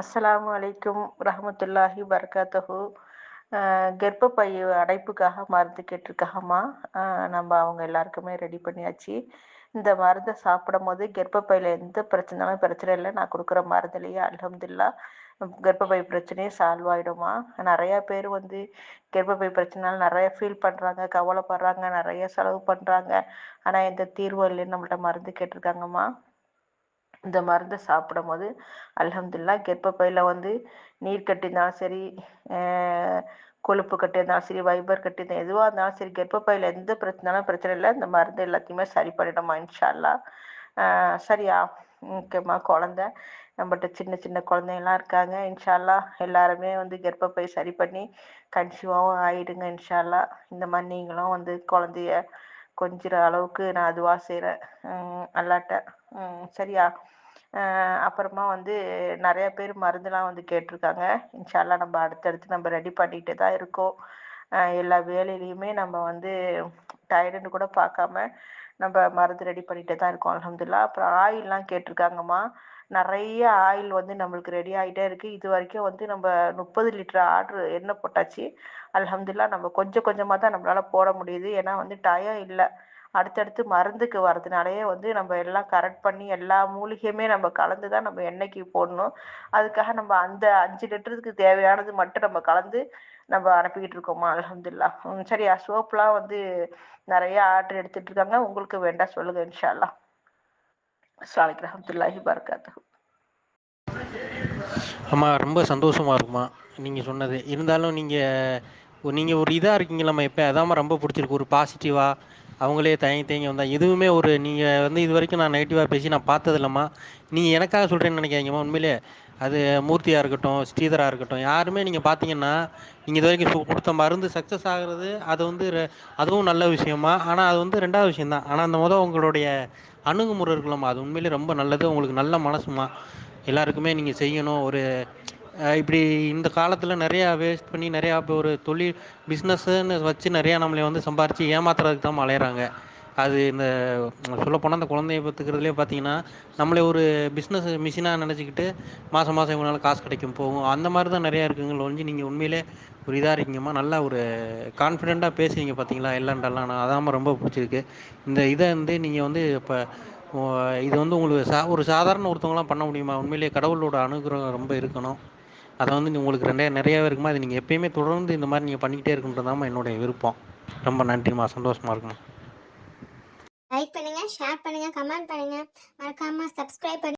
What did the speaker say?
அஸ்ஸலாமு அலைக்கும் ரஹமத்துல்லாஹி பரகாத்தஹு கர்ப்பப்பை அடைப்புக்காக மருந்து கேட்டிருக்காங்கம்மா. நம்ம அவங்க எல்லாருக்குமே ரெடி பண்ணியாச்சு. இந்த மருந்தை சாப்பிடும் போது கர்ப்பப்பையில் எந்த பிரச்சனையும் பிரச்சனை இல்லை. நான் கொடுக்குற மருந்துலேயே அலமதுல்லா கர்ப்பப்பை பிரச்சனையே சால்வ் ஆகிடுமா நிறையா பேர் வந்து கர்ப்பப்பை பிரச்சனைனால நிறையா ஃபீல் பண்ணுறாங்க கவலைப்படுறாங்க நிறைய செலவு பண்ணுறாங்க ஆனால் எந்த தீர்வும் இல்லைன்னு நம்மள்ட்ட மருந்து கேட்டிருக்காங்கம்மா. இந்த மருந்தை சாப்பிடும் போது அலமதுல்லா கர்ப்பப்பையில் வந்து நீர் கட்டி இருந்தாலும் சரி கொழுப்பு கட்டி இருந்தாலும் சரி வைபர் கட்டி இருந்தால் எதுவாக இருந்தாலும் சரி கர்ப்பப்பையில் எந்த பிரச்சனாலும் பிரச்சனை இல்லை. இந்த மருந்து எல்லாத்தையுமே சரி பண்ணிடுமா இன்ஷால்லா சரியா? முக்கியமாக குழந்த. நம்மகிட்ட சின்ன சின்ன குழந்தைங்களாம் இருக்காங்க இன்ஷால்லா எல்லாருமே வந்து கர்ப்பப்பை சரி பண்ணி கன்சீவாகவும் ஆயிடுங்க இன்ஷால்லா இந்த மாதிரி நீங்களும் வந்து குழந்தைய கொஞ்சிற அளவுக்கு நான் அதுவாக செய்கிறேன் அல்லாட்ட. சரியா? அப்புறமா வந்து நிறைய பேர் மருந்துலாம் வந்து கேட்டிருக்காங்க. இன்ஷால்லாம் நம்ம அடுத்தடுத்து நம்ம ரெடி பண்ணிகிட்டே தான் இருக்கோம். எல்லா வேலையிலையுமே நம்ம வந்து டயர்டுன்னு கூட பார்க்காம நம்ம மருந்து ரெடி பண்ணிகிட்டே தான் இருக்கோம் அலமதுல்லா அப்புறம் ஆயில்லாம் கேட்டிருக்காங்கம்மா. நிறைய ஆயில் வந்து நம்மளுக்கு ரெடி ஆகிட்டே இருக்குது இது வரைக்கும் வந்து நம்ம முப்பது லிட்டர் ஆர்ட்ரு எண்ணெய் போட்டாச்சு. அலமதுல்லா நம்ம கொஞ்சம் கொஞ்சமாக தான் நம்மளால் போட முடியுது. ஏன்னா வந்து டயம் இல்லை. அடுத்தடுத்து மருந்துக்கு வரதுனாலயே வந்து நம்ம எல்லாம் கரெக்ட் பண்ணி எல்லா மூலிகையுமே நம்ம கலந்து தான் நம்ம எண்ணெய்க்கு போடணும். அதுக்காக நம்ம அந்த அஞ்சு லிட்டருக்கு தேவையானது மட்டும் நம்ம கலந்து நம்ம அனுப்பிக்கிட்டு இருக்கோமா? அலமதுல்லா சரியா சோப்லாம் வந்து நிறைய ஆர்டர் எடுத்துட்டு இருக்காங்க. உங்களுக்கு வேண்டாம் சொல்லுங்க இன்ஷால்லா அஸ்லாம் ரஹமத்துல்லாஹி பரகாத்து அம்மா ரொம்ப சந்தோஷமாக இருக்குமா நீங்கள் சொன்னது. இருந்தாலும் நீங்கள் நீங்கள் ஒரு இதாக இருக்கீங்களம்மா இப்போ அதாம்மா ரொம்ப பிடிச்சிருக்கு. ஒரு பாசிட்டிவாக அவங்களே தயங்கி தயங்கி வந்தால் எதுவுமே ஒரு நீங்கள் வந்து இது வரைக்கும் நான் நெகட்டிவாக பேசி நான் பார்த்ததில்லம்மா. நீங்கள் எனக்காக சொல்கிறேன்னு நினைக்காதீங்கம்மா உண்மையிலே. அது மூர்த்தியாக இருக்கட்டும் ஸ்ரீதராக இருக்கட்டும் யாருமே நீங்கள் பார்த்தீங்கன்னா நீங்கள் இது வரைக்கும் கொடுத்த மருந்து சக்ஸஸ் ஆகிறது அது வந்து அதுவும் நல்ல விஷயமா ஆனால் அது வந்து ரெண்டாவது விஷயம்தான் ஆனால் அந்த முதல் உங்களுடைய அணுகுமுறை இருக்குல்லம்மா அது உண்மையிலே ரொம்ப நல்லது. உங்களுக்கு நல்ல மனசுமா எல்லாருக்குமே நீங்கள் செய்யணும். ஒரு இப்படி இந்த காலத்தில் நிறையா வேஸ்ட் பண்ணி நிறையா இப்போ ஒரு தொழில் பிஸ்னஸ்ன்னு வச்சு நிறையா நம்மளை வந்து சம்பாரித்து ஏமாத்துறதுக்கு தான் அலையிறாங்க. அது இந்த சொல்லப்போனால் அந்த குழந்தைய பத்துக்கிறதுலே பார்த்தீங்கன்னா நம்மளே ஒரு பிஸ்னஸ் மிஷினாக நினச்சிக்கிட்டு மாதம் மாதம் இவங்களால காசு கிடைக்கும் போகும். அந்த மாதிரி தான் நிறையா இருக்குங்கள ஒழிஞ்சு நீங்கள் உண்மையிலே ஒரு இதாக இருக்கீங்கம்மா நல்லா ஒரு கான்ஃபிடெண்ட்டாக பேசுவீங்க பார்த்தீங்களா இல்லைன்றலாம் நான். அதாம்மா ரொம்ப பிடிச்சிருக்கு. இந்த இதை வந்து நீங்கள் வந்து இப்போ இது வந்து உங்களுக்கு சா ஒரு சாதாரண ஒருத்தவங்களாம் பண்ண முடியுமா? உண்மையிலேயே கடவுளோட அனுகிரகம் ரொம்ப இருக்கணும். அதை வந்து உங்களுக்கு ரெண்டே நிறையாவே இருக்குமா? அது நீங்கள் எப்பயுமே தொடர்ந்து இந்த மாதிரி நீங்கள் பண்ணிக்கிட்டே இருக்குன்றதாம்மா என்னுடைய விருப்பம். ரொம்ப நன்றிம்மா சந்தோஷமாக இருக்குமா லைக் பண்ணுங்கள் ஷேர் பண்ணுங்கள் கமெண்ட் பண்ணுங்கள் மறக்காமல் சப்ஸ்கிரைப் பண்ணி